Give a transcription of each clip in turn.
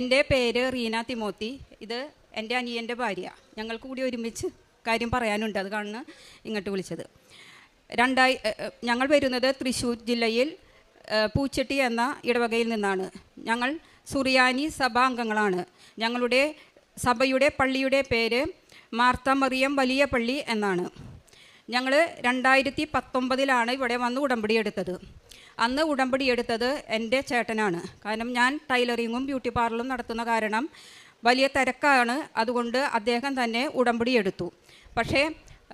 എന്റെ പേര് റീന തിമോത്തി. ഇത് എന്റെ അനിയന്റെ ഭാര്യ. ഞങ്ങൾക്ക് കൂടി ഒരുമിച്ച് കാര്യം പറയാനുണ്ട്. അത് കാണുന്ന ഇങ്ങോട്ട് വിളിച്ചത്. രണ്ടായി ഞങ്ങൾ വരുന്നത് തൃശ്ശൂർ ജില്ലയിൽ പൂച്ചട്ടി എന്ന ഇടവകയിൽ നിന്നാണ്. ഞങ്ങൾ സുറിയാനി സഭാംഗങ്ങളാണ് ഞങ്ങളുടെ സഭയുടെ പള്ളിയുടെ പേര് മാർത്ത മറിയം വലിയ പള്ളി എന്നാണ്. ഞങ്ങൾ രണ്ടായിരത്തി പത്തൊമ്പതിലാണ് ഇവിടെ വന്ന് ഉടമ്പടി എടുത്തത്. അന്ന് ഉടമ്പടി എടുത്തത് എന്റെ ചേട്ടനാണ്. കാരണം ഞാൻ ടൈലറിങ്ങും ബ്യൂട്ടി പാർലറും നടത്തുന്ന കാരണം വലിയ തിരക്കാണ്. അതുകൊണ്ട് അദ്ദേഹം തന്നെ ഉടമ്പടി എടുത്തു. പക്ഷേ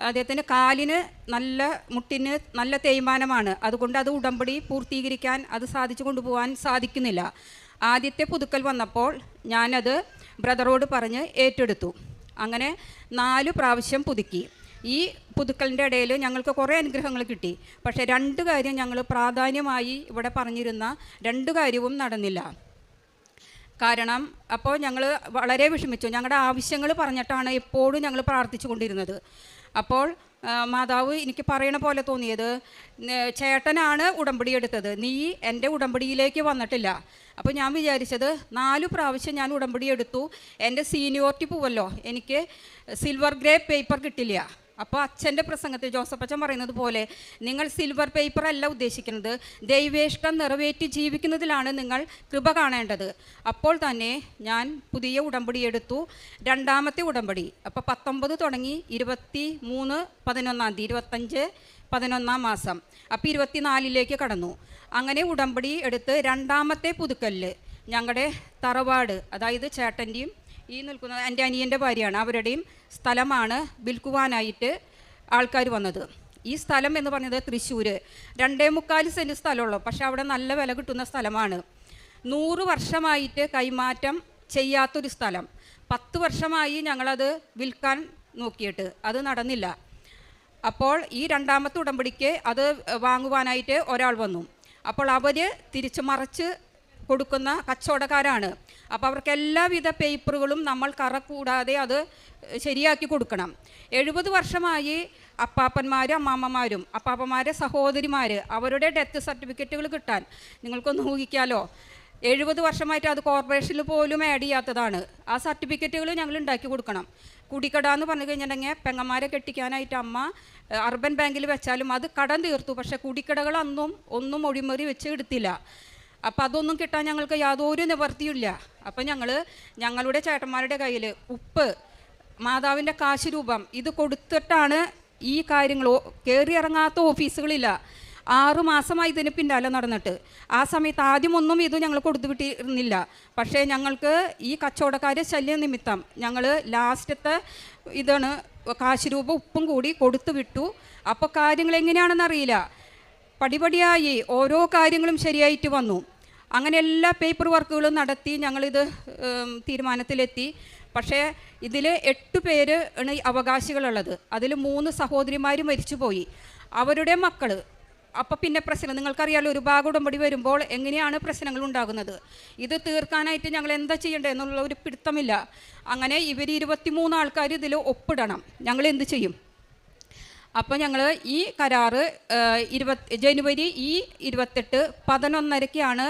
അദ്ദേഹത്തിന് കാലിന് നല്ല മുട്ടിന് നല്ല തേയ്മാനമാണ്. അതുകൊണ്ട് അത് ഉടമ്പടി പൂർത്തീകരിക്കാൻ അത് സാധിച്ചു കൊണ്ടുപോകാൻ സാധിക്കുന്നില്ല. ആദ്യത്തെ പുതുക്കൽ വന്നപ്പോൾ ഞാനത് ബ്രദറോട് പറഞ്ഞ് ഏറ്റെടുത്തു. അങ്ങനെ നാല് പ്രാവശ്യം പുതുക്കി. ഈ പുതുക്കലിന്റെ ഇടയിൽ ഞങ്ങൾക്ക് കുറേ അനുഗ്രഹങ്ങൾ കിട്ടി. പക്ഷേ രണ്ട് കാര്യം ഞങ്ങൾ പ്രാധാന്യമായി ഇവിടെ പറഞ്ഞിരുന്ന രണ്ട് കാര്യവും നടന്നില്ല. കാരണം അപ്പോൾ ഞങ്ങൾ വളരെ വിഷമിച്ചു. ഞങ്ങളുടെ ആവശ്യങ്ങൾ പറഞ്ഞിട്ടാണ് എപ്പോഴും ഞങ്ങൾ പ്രാർത്ഥിച്ചു കൊണ്ടിരുന്നത്. അപ്പോൾ മാതാവ് എനിക്ക് പറയണ പോലെ തോന്നിയത് ചേട്ടനാണ് ഉടമ്പടി എടുത്തത്. നീ എന്റെ ഉടമ്പടിയിലേക്ക് വന്നിട്ടില്ല. അപ്പോൾ ഞാൻ വിചാരിച്ചത് നാലു പ്രാവശ്യം ഞാൻ ഉടമ്പടി എടുത്തു. എന്റെ സീനിയോറിറ്റി പോവല്ലോ. എനിക്ക് സിൽവർ ഗ്രേ പേപ്പർ കിട്ടില്ല. അപ്പോൾ അച്ഛന്റെ പ്രസംഗത്തിൽ ജോസഫ് അച്ഛൻ പറയുന്നത് പോലെ നിങ്ങൾ സിൽവർ പേപ്പർ അല്ല ഉദ്ദേശിക്കുന്നത്. ദൈവേഷ്ടം നിറവേറ്റി ജീവിക്കുന്നതിലാണ് നിങ്ങൾ കൃപ കാണേണ്ടത്. അപ്പോൾ തന്നെ ഞാൻ പുതിയ ഉടമ്പടി എടുത്തു. രണ്ടാമത്തെ ഉടമ്പടി അപ്പോൾ പത്തൊമ്പത് തുടങ്ങി ഇരുപത്തി മൂന്ന് പതിനൊന്നാം തീയതി ഇരുപത്തഞ്ച് പതിനൊന്നാം മാസം. അപ്പോൾ ഇരുപത്തിനാലിലേക്ക് കടന്നു. അങ്ങനെ ഉടമ്പടി എടുത്ത് രണ്ടാമത്തെ പുതുക്കല്ല് ഞങ്ങളുടെ തറവാട് അതായത് ചേട്ടന്റെയും ഈ നിൽക്കുന്നത് എന്റെ അനിയന്റെ ഭാര്യയാണ്. അവരുടെയും സ്ഥലമാണ് വിൽക്കുവാനായിട്ട് ആൾക്കാർ വന്നത്. ഈ സ്ഥലം എന്ന് പറഞ്ഞത് തൃശ്ശൂർ രണ്ടേ മുക്കാൽ സെന്റ് സ്ഥലമുള്ളൂ. പക്ഷേ അവിടെ നല്ല വില കിട്ടുന്ന സ്ഥലമാണ്. നൂറ് വർഷമായിട്ട് കൈമാറ്റം ചെയ്യാത്തൊരു സ്ഥലം. പത്ത് വർഷമായി ഞങ്ങളത് വിൽക്കാൻ നോക്കിയിട്ട്. അത് നടന്നില്ല. അപ്പോൾ ഈ രണ്ടാമത്തെ ഉടമ്പടിക്ക് അത് വാങ്ങുവാനായിട്ട് ഒരാൾ വന്നു. അപ്പോൾ അവർ തിരിച്ച് മറച്ച് കൊടുക്കുന്ന കച്ചവടക്കാരാണ്. അപ്പോൾ അവർക്ക് എല്ലാവിധ പേപ്പറുകളും നമ്മൾ കറ കൂടാതെ അത് ശരിയാക്കി കൊടുക്കണം. എഴുപത് വർഷമായി അപ്പാപ്പന്മാരും അമ്മാമ്മമാരും അപ്പാപ്പന്മാരെ സഹോദരിമാർ അവരുടെ ഡെത്ത് സർട്ടിഫിക്കറ്റുകൾ കിട്ടാൻ. നിങ്ങൾക്കൊന്ന് ഊഹിക്കാലോ. എഴുപത് വർഷമായിട്ട് അത് കോർപ്പറേഷനിൽ പോലും ആഡ് ചെയ്യാത്തതാണ്. ആ സർട്ടിഫിക്കറ്റുകൾ ഞങ്ങൾ ഉണ്ടാക്കി കൊടുക്കണം. കുടിക്കട എന്ന് പറഞ്ഞു കഴിഞ്ഞിട്ടുണ്ടെങ്കിൽ പെങ്ങന്മാരെ കെട്ടിക്കാനായിട്ട് അമ്മ അർബൻ ബാങ്കിൽ വെച്ചാലും അത് കടം തീർത്തു. പക്ഷേ കുടിക്കടകൾ അന്നും ഒന്നും ഒഴിമറി വെച്ച് എടുത്തില്ല. അപ്പോൾ അതൊന്നും കിട്ടാൻ ഞങ്ങൾക്ക് യാതൊരു നിവർത്തിയില്ല അപ്പം ഞങ്ങൾ ഞങ്ങളുടെ ചേട്ടന്മാരുടെ കയ്യിൽ ഉപ്പ് മാതാവിന്റെ കാശ് രൂപം ഇത് കൊടുത്തിട്ടാണ് ഈ കാര്യങ്ങൾ കയറി ഇറങ്ങാത്ത ഓഫീസുകളില്ല. ആറ് മാസമായി ഇതിന് പിന്നാലെ നടന്നിട്ട്. ആ സമയത്ത് ആദ്യമൊന്നും ഇത് ഞങ്ങൾ കൊടുത്തു വിട്ടിരുന്നില്ല. പക്ഷേ ഞങ്ങൾക്ക് ഈ കച്ചവടക്കാരെ ശല്യം നിമിത്തം ഞങ്ങൾ ലാസ്റ്റത്തെ ഇതാണ് കാശ് രൂപ ഉപ്പും കൂടി കൊടുത്തു വിട്ടു. അപ്പോൾ കാര്യങ്ങൾ എങ്ങനെയാണെന്നറിയില്ല പടിപടിയായി ഓരോ കാര്യങ്ങളും ശരിയായിട്ട് വന്നു. അങ്ങനെ എല്ലാ പേപ്പർ വർക്കുകളും നടത്തി ഞങ്ങളിത് തീരുമാനത്തിലെത്തി. പക്ഷേ ഇതിൽ എട്ട് പേര് ആണ് അവകാശികളുള്ളത്. അതിൽ മൂന്ന് സഹോദരിമാർ മരിച്ചുപോയി. അവരുടെ മക്കൾ അപ്പോൾ പിന്നെ പ്രശ്നം നിങ്ങൾക്കറിയാലോ ഒരു ഭാഗം ഉടമ്പടി വരുമ്പോൾ എങ്ങനെയാണ് പ്രശ്നങ്ങൾ ഉണ്ടാകുന്നത്? ഇത് തീർക്കാനായിട്ട് ഞങ്ങൾ എന്താ ചെയ്യേണ്ടത് എന്നുള്ള ഒരു പിടുത്തമില്ല. അങ്ങനെ ഇവർ ഇരുപത്തിമൂന്ന് ആൾക്കാർ ഇതിൽ ഒപ്പിടണം. ഞങ്ങൾ എന്ത് ചെയ്യും? അപ്പോൾ ഞങ്ങൾ ഈ കരാറ് ഇരുപത് ജനുവരി ഈ ഇരുപത്തെട്ട് പതിനൊന്നരയ്ക്കാണ്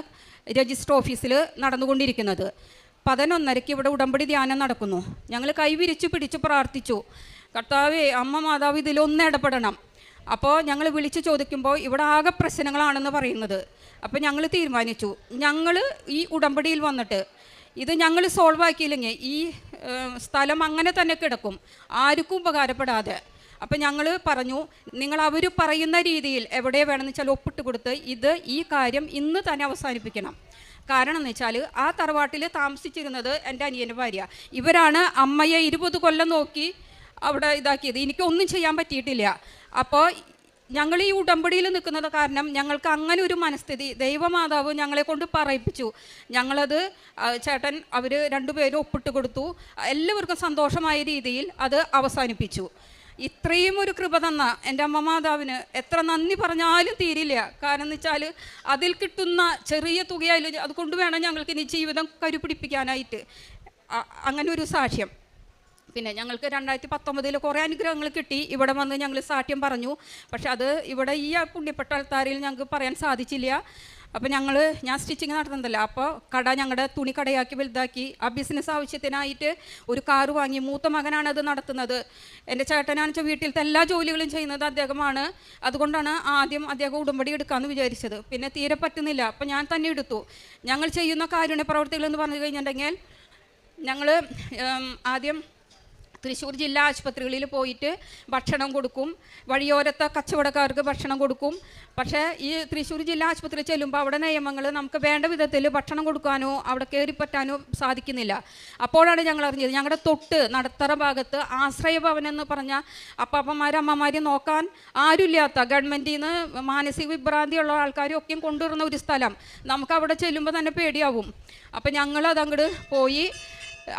രജിസ്റ്റർ ഓഫീസിൽ നടന്നുകൊണ്ടിരിക്കുന്നത്. പതിനൊന്നരയ്ക്ക് ഇവിടെ ഉടമ്പടി ധ്യാനം നടക്കുന്നു. ഞങ്ങൾ കൈവിരിച്ചു പിടിച്ച് പ്രാർത്ഥിച്ചു. കർത്താവേ അമ്മ മാതാവ് ഇതിലൊന്ന് ഇടപെടണം. അപ്പോൾ ഞങ്ങൾ വിളിച്ച് ചോദിക്കുമ്പോൾ ഇവിടെ ആകെ പ്രശ്നങ്ങളാണെന്ന് പറയുന്നത്. അപ്പോൾ ഞങ്ങൾ തീരുമാനിച്ചു. ഞങ്ങൾ ഈ ഉടമ്പടിയിൽ വന്നിട്ട് ഇത് ഞങ്ങൾ സോൾവ് ആക്കിയില്ലെങ്കിൽ ഈ സ്ഥലം അങ്ങനെ തന്നെ കിടക്കും. ആർക്കും ഉപകാരപ്പെടാതെ. അപ്പം ഞങ്ങൾ പറഞ്ഞു നിങ്ങൾ അവർ പറയുന്ന രീതിയിൽ എവിടെ വേണമെന്ന് വെച്ചാൽ ഒപ്പിട്ട് കൊടുത്ത് ഇത് ഈ കാര്യം ഇന്ന് തന്നെ അവസാനിപ്പിക്കണം. കാരണം എന്ന് വെച്ചാൽ ആ തറവാട്ടിൽ താമസിച്ചിരുന്നത് എന്റെ അനിയന്റെ ഭാര്യ. ഇവരാണ് അമ്മയെ ഇരുപത് കൊല്ലം നോക്കി അവിടെ ഇതാക്കിയത്. എനിക്കൊന്നും ചെയ്യാൻ പറ്റിയിട്ടില്ല. അപ്പോൾ ഞങ്ങൾ ഈ ഉടമ്പടിയിൽ നിൽക്കുന്നത് കാരണം ഞങ്ങൾക്ക് അങ്ങനെ ഒരു മനസ്ഥിതി ദൈവമാതാവ് ഞങ്ങളെ കൊണ്ട് പറയിപ്പിച്ചു. ഞങ്ങളത് ചേട്ടൻ അവർ രണ്ടുപേരും ഒപ്പിട്ട് കൊടുത്തു. എല്ലാവർക്കും സന്തോഷമായ രീതിയിൽ അത് അവസാനിപ്പിച്ചു. ഇത്രയും ഒരു കൃപ തന്ന എന്റെ അമ്മ മാതാവിന് എത്ര നന്ദി പറഞ്ഞാലും തീരില്ല. കാരണം എന്ന് വെച്ചാൽ അതിൽ കിട്ടുന്ന ചെറിയ തുകയായാലും അതുകൊണ്ട് വേണം ഞങ്ങൾക്ക് ഇനി ജീവിതം കരുപിടിപ്പിക്കാനായിട്ട്. അങ്ങനെ ഒരു സാക്ഷ്യം. പിന്നെ ഞങ്ങൾക്ക് രണ്ടായിരത്തി പത്തൊമ്പതിൽ കുറേ അനുഗ്രഹങ്ങൾ കിട്ടി. ഇവിടെ വന്ന് ഞങ്ങൾ സാഠ്യം പറഞ്ഞു. പക്ഷെ അത് ഇവിടെ ഈ പുണ്യപ്പെട്ട ആൾക്കാരിൽ ഞങ്ങൾക്ക് പറയാൻ സാധിച്ചില്ല. അപ്പോൾ ഞങ്ങൾ ഞാൻ സ്റ്റിച്ചിങ് നടത്തുന്നുണ്ടല്ലോ. അപ്പോൾ കട ഞങ്ങളുടെ തുണി കടയാക്കി വലുതാക്കി ആ ബിസിനസ് ആവശ്യത്തിനായിട്ട് ഒരു കാറ് വാങ്ങി മൂത്ത മകനാണ് അത് നടത്തുന്നത്. എന്റെ ചേട്ടനാണെന്ന് വെച്ചാൽ വീട്ടിലത്തെ എല്ലാ ജോലികളും ചെയ്യുന്നത് അദ്ദേഹമാണ്. അതുകൊണ്ടാണ് ആദ്യം അദ്ദേഹം ഉടമ്പടി എടുക്കാമെന്ന് വിചാരിച്ചത്. പിന്നെ തീരെ പറ്റുന്നില്ല. അപ്പോൾ ഞാൻ തന്നെ എടുത്തു. ഞങ്ങൾ ചെയ്യുന്ന കാരുണ്യ പ്രവർത്തികൾ എന്ന് പറഞ്ഞു കഴിഞ്ഞിട്ടുണ്ടെങ്കിൽ ഞങ്ങൾ ആദ്യം തൃശ്ശൂർ ജില്ലാ ആശുപത്രികളിൽ പോയിട്ട് ഭക്ഷണം കൊടുക്കും. വഴിയോരത്തെ കച്ചവടക്കാർക്ക് ഭക്ഷണം കൊടുക്കും. പക്ഷേ ഈ തൃശ്ശൂർ ജില്ലാ ആശുപത്രി ചെല്ലുമ്പോൾ അവിടെ നിയമങ്ങൾ നമുക്ക് വേണ്ട വിധത്തിൽ ഭക്ഷണം കൊടുക്കാനോ അവിടെ കയറിപ്പറ്റാനോ സാധിക്കുന്നില്ല. അപ്പോഴാണ് ഞങ്ങൾ അറിഞ്ഞത് ഞങ്ങളുടെ തൊട്ട് നടത്തറ ഭാഗത്ത് ആശ്രയ ഭവൻ എന്ന് പറഞ്ഞ അപ്പാപ്പന്മാരും അമ്മമാരും നോക്കാൻ ആരുമില്ലാത്ത ഗവൺമെന്റിൽ നിന്ന് മാനസിക വിഭ്രാന്തിയുള്ള ആൾക്കാരും ഒക്കെയും കൊണ്ടുവരുന്ന ഒരു സ്ഥലം. നമുക്ക് അവിടെ ചെല്ലുമ്പോൾ തന്നെ പേടിയാവും. അപ്പം ഞങ്ങൾ അങ്ങോട്ട് പോയി.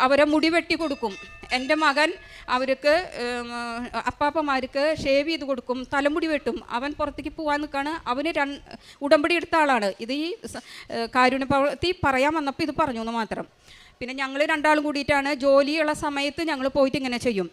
അവരെ മുടി വെട്ടി കൊടുക്കും. എന്റെ മകൻ അവർക്ക് അപ്പാപ്പമാർക്ക് ഷേവ് ചെയ്ത് കൊടുക്കും തലമുടി വെട്ടും. അവൻ പുറത്തേക്ക് പോകാൻ നിൽക്കുകയാണ് അവന് രൺ ഉടമ്പടി എടുത്ത ആളാണ്. ഇത് ഈ കാരുണ്യ പറയാൻ വന്നപ്പോൾ ഇത് പറഞ്ഞു എന്ന് മാത്രം. പിന്നെ ഞങ്ങൾ രണ്ടാളും കൂടിയിട്ടാണ് ജോലിയുള്ള സമയത്ത് ഞങ്ങൾ പോയിട്ട് ഇങ്ങനെ ചെയ്യും.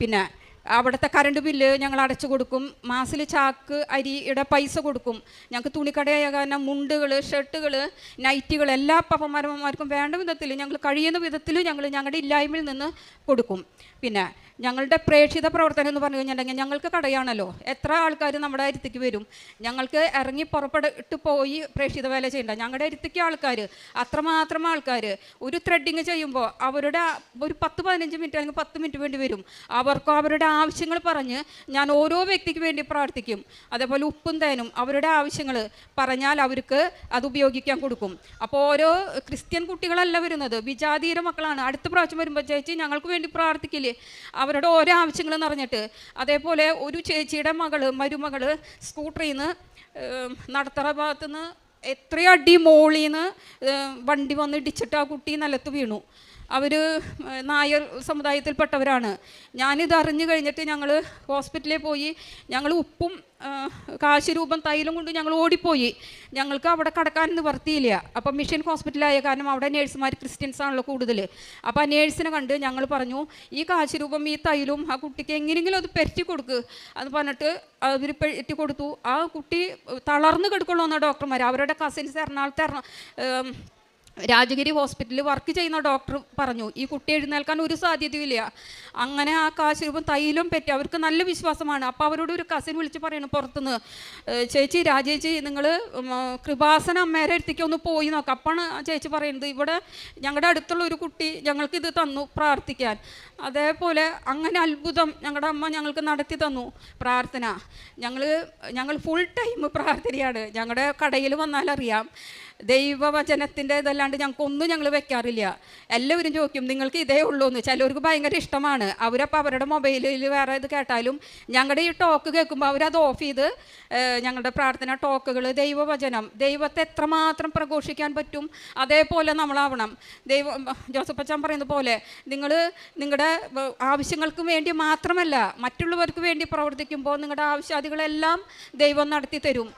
പിന്നെ അവിടുത്തെ കറണ്ട് ബില്ല് ഞങ്ങൾ അടച്ചു കൊടുക്കും. മാസിൽ ചാക്ക് അരിയുടെ പൈസ കൊടുക്കും. ഞങ്ങൾക്ക് തുണിക്കടയായ കാരണം മുണ്ടുകൾ ഷർട്ടുകൾ നൈറ്റുകൾ എല്ലാ പപ്പന്മാരമ്മമാർക്കും വേണ്ട വിധത്തിൽ ഞങ്ങൾ കഴിയുന്ന വിധത്തിൽ ഞങ്ങൾ ഞങ്ങളുടെ ഇല്ലായ്മയിൽ നിന്ന് കൊടുക്കും. പിന്നെ ഞങ്ങളുടെ പ്രേക്ഷിത പ്രവർത്തനം എന്ന് പറഞ്ഞു കഴിഞ്ഞിട്ടുണ്ടെങ്കിൽ ഞങ്ങൾക്ക് കടയാണല്ലോ. എത്ര ആൾക്കാർ നമ്മുടെ അരുത്തിക്ക് വരും? ഞങ്ങൾക്ക് ഇറങ്ങി പുറപ്പെട്ട് പോയി പ്രേക്ഷിത വേല ചെയ്യണ്ട. ഞങ്ങളുടെ അരുത്തിക്ക് ആൾക്കാർ അത്രമാത്രം ആൾക്കാർ ഒരു ത്രെഡിങ് ചെയ്യുമ്പോൾ അവരുടെ ഒരു പത്ത് പതിനഞ്ച് മിനിറ്റ് അല്ലെങ്കിൽ പത്ത് മിനിറ്റ് വേണ്ടി വരും. അവർക്ക് അവരുടെ ആവശ്യങ്ങൾ പറഞ്ഞ് ഞാൻ ഓരോ വ്യക്തിക്ക് വേണ്ടി പ്രാർത്ഥിക്കും. അതേപോലെ ഉപ്പും തേനും അവരുടെ ആവശ്യങ്ങൾ പറഞ്ഞാൽ അവർക്ക് അത് ഉപയോഗിക്കാൻ കൊടുക്കും. അപ്പോൾ ഓരോ ക്രിസ്ത്യൻ കുട്ടികളല്ല വരുന്നത്. വിജാതീര മക്കളാണ്. അടുത്ത പ്രാവശ്യം വരുമ്പോൾ ചേച്ചി ഞങ്ങൾക്ക് വേണ്ടി പ്രാർത്ഥിക്കില്ലേ? അവരുടെ ഓരോ ആവശ്യങ്ങൾ നിറഞ്ഞിട്ട്. അതേപോലെ ഒരു ചേച്ചിയുടെ മകൾ മരുമകൾ സ്കൂട്ടറിൽ നിന്ന് നടത്തറ ഭാഗത്തുനിന്ന് എത്രയടി മോളിൽ വണ്ടി വന്ന് ഇടിച്ചിട്ട് ആ കുട്ടി നിലത്ത് വീണു. അവർ നായർ സമുദായത്തിൽപ്പെട്ടവരാണ്. ഞാനിത് അറിഞ്ഞു കഴിഞ്ഞിട്ട് ഞങ്ങൾ ഹോസ്പിറ്റലിൽ പോയി ഞങ്ങൾ ഉപ്പും കാശ് രൂപം തൈലും കൊണ്ട് ഞങ്ങൾ ഓടിപ്പോയി. ഞങ്ങൾക്ക് അവിടെ കടക്കാൻ നിവർത്തിയില്ല അപ്പം മിഷൻ ഹോസ്പിറ്റലായ കാരണം അവിടെ നേഴ്സുമാർ ക്രിസ്ത്യൻസ് ആണല്ലോ കൂടുതൽ അപ്പോൾ ആ നേഴ്സിനെ കണ്ട് ഞങ്ങൾ പറഞ്ഞു ഈ കാശ് രൂപം ഈ തൈലും ആ കുട്ടിക്ക് എങ്ങനെയെങ്കിലും അത് പെറ്റി കൊടുക്ക്. അത് പറഞ്ഞിട്ട് അവർ പെറ്റി കൊടുത്തു. ആ കുട്ടി തളർന്ന് കിടക്കുള്ളൂ എന്നാണ് ഡോക്ടർമാർ അവരുടെ കസിൻസ് എറണാകുളത്ത് എറണ രാജഗിരി ഹോസ്പിറ്റലിൽ വർക്ക് ചെയ്യുന്ന ഡോക്ടർ പറഞ്ഞു ഈ കുട്ടി എഴുന്നേൽക്കാൻ ഒരു സാധ്യതയില്ല അങ്ങനെ ആ കാശ് രൂപം തൈലും പറ്റി അവർക്ക് നല്ല വിശ്വാസമാണ്. അപ്പോൾ അവരോട് ഒരു കസിൻ വിളിച്ച് പറയണം പുറത്തുനിന്ന് ചേച്ചി രാജേച്ചി നിങ്ങൾ കൃപാസന അമ്മേരെ അടുത്തേക്ക് ഒന്ന് പോയി നോക്കാം. അപ്പാണ് ആ ചേച്ചി പറയുന്നത് ഇവിടെ ഞങ്ങളുടെ അടുത്തുള്ള ഒരു കുട്ടി ഞങ്ങൾക്ക് ഇത് തന്നു പ്രാർത്ഥിക്കാൻ. അതേപോലെ അങ്ങനെ അത്ഭുതം ഞങ്ങളുടെ അമ്മ ഞങ്ങൾക്ക് നടത്തി തന്നു പ്രാർത്ഥന. ഞങ്ങൾ ഞങ്ങൾ ഫുൾ ടൈം പ്രാർത്ഥനയാണ്. ഞങ്ങളുടെ കടയിൽ വന്നാലറിയാം. ദൈവവചനത്തിന്റെ ഇതല്ലാണ്ട് ഞങ്ങൾക്കൊന്നും ഞങ്ങൾ വെക്കാറില്ല. എല്ലാവരും ചോദിക്കും നിങ്ങൾക്ക് ഇതേ ഉള്ളൂ എന്ന് ചിലവർക്ക് ഭയങ്കര ഇഷ്ടമാണ്. അവരപ്പോൾ അവരുടെ മൊബൈലിൽ വേറെ ഇത് കേട്ടാലും ഞങ്ങളുടെ ഈ ടോക്ക് കേൾക്കുമ്പോൾ അവരത് ഓഫ് ചെയ്ത് ഞങ്ങളുടെ പ്രാർത്ഥന ടോക്കുകൾ ദൈവവചനം ദൈവത്തെ എത്രമാത്രം പ്രഘോഷിക്കാൻ പറ്റും അതേപോലെ നമ്മളാവണം. ദൈവം ജോസഫ് അച്ഛൻ പറയുന്ന പോലെ നിങ്ങൾ നിങ്ങളുടെ ആവശ്യങ്ങൾക്ക് വേണ്ടി മാത്രമല്ല മറ്റുള്ളവർക്ക് വേണ്ടി പ്രവർത്തിക്കുമ്പോൾ നിങ്ങളുടെ ആവശ്യാദികളെല്ലാം ദൈവം നടത്തി തരും